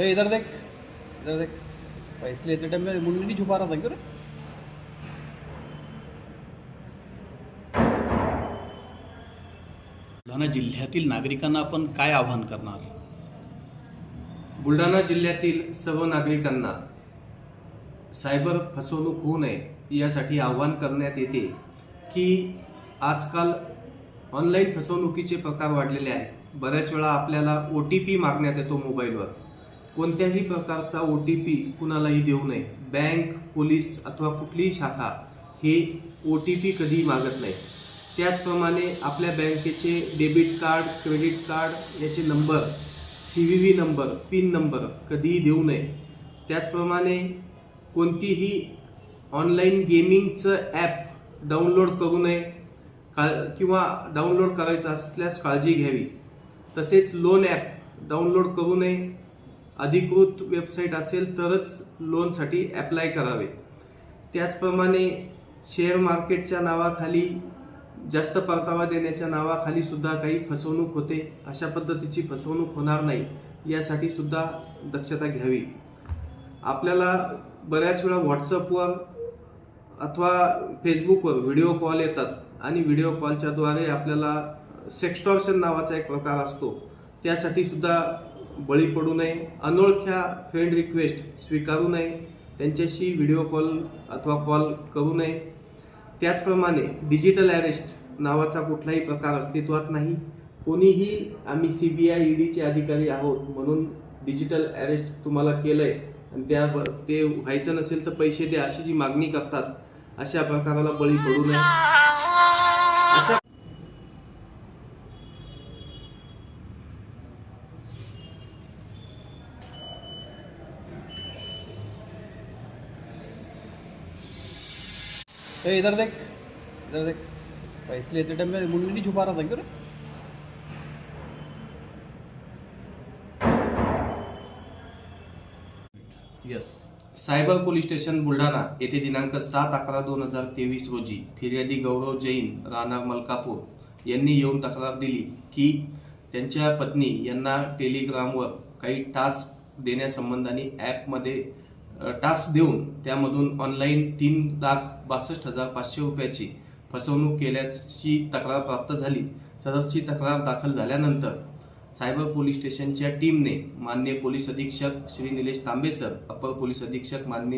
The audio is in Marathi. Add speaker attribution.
Speaker 1: ए इधर देख इधर देख। पैसे लेते टाइम में मुंडी नहीं छुपा रहा था क्यों रे?
Speaker 2: बुलढाणा जिल्ह्यातील नागरिकांना आपण काय आवाहन करणार?
Speaker 3: बुलढाणा जिल्ह्यातील सर्व नागरिकांना सायबर फसवणूक होऊ नये यासाठी आवाहन करण्यात येते की आजकाल ऑनलाईन फसवणुकीचे प्रकार वाढलेले आहेत. बऱ्याच वेळा आपल्याला ओ टी पी मागण्यात येतो मोबाईलवर. कोणत्याही प्रकारचा ओ टी पी कुणालाही देऊ नये. बँक पोलीस अथवा कुठलीही शाखा हे ओ टी पी कधीही मागत नाही. त्याचप्रमाणे आपल्या बँकेचे डेबिट कार्ड क्रेडिट कार्ड याचे number C V V number pin number कधीही देऊ नये. त्याचप्रमाणे कोणतीही ऑनलाईन गेमिंगचं ॲप डाउनलोड करू नये का किंवा डाउनलोड करायचं असल्यास काळजी घ्यावी. तसेच लोन ॲप डाउनलोड करू नये. अधिकृत वेबसाईट असेल तरच लोनसाठी ॲप्लाय करावे. त्याचप्रमाणे शेअर मार्केटच्या नावाखाली जास्त परतावा देण्याच्या नावाखाली सुद्धा काही फसवणूक होते. अशा पद्धतीची फसवणूक होणार नाही. यासाठी सुद्धा दक्षता घ्यावी. आपल्याला बऱ्याच वेळा व्हॉट्सअपवर अथवा फेसबुकवर व्हिडिओ कॉल येतात आणि व्हिडिओ कॉलच्याद्वारे आपल्याला सेक्स्टॉर्शन नावाचा एक प्रकार असतो. त्यासाठी सुद्धा बळी पडू नये अनोळख्या फ्रेंड रिक्वेस्ट स्वीकारू नये त्यांच्याशी व्हिडिओ कॉल अथवा कॉल करू नये. त्याचप्रमाणे डिजिटल अरेस्ट नावाचा कुठलाही प्रकार अस्तित्वात नाही. कोणीही आम्ही सी बी आय ईडीचे अधिकारी आहोत म्हणून डिजिटल अरेस्ट तुम्हाला केलं आहे आणि त्या ते व्हायचं नसेल तर पैसे द्या अशी जी मागणी करतात अशा प्रकाराला बळी पडू नये. अशा
Speaker 1: ए इधर देख इधर देख। पैसे लेते टाइम मैं मुंडी नहीं छुपा रहा था क्यों
Speaker 2: yes
Speaker 3: cyber police station Buldhana येथे दिनांक सात अकरा दोन हजार तेवीस रोजी फिर्यादी गौरव जैन राहणार मलकापूर यांनी येऊन तक्रार दिली की त्यांच्या पत्नी यांना टेलिग्रामवर काही टास्क देण्यासंबंधाने ॲपमध्ये टास्क देऊन त्यामधून ऑनलाईन तीन लाख बासष्ट हजार पाचशे रुपयाची फसवणूक केल्याची तक्रार प्राप्त झाली. सदरची तक्रार दाखल झाल्यानंतर सायबर पोलीस स्टेशनच्या टीमने मान्य पोलीस अधीक्षक श्री निलेश तांबेसर अपर पोलीस अधीक्षक मान्य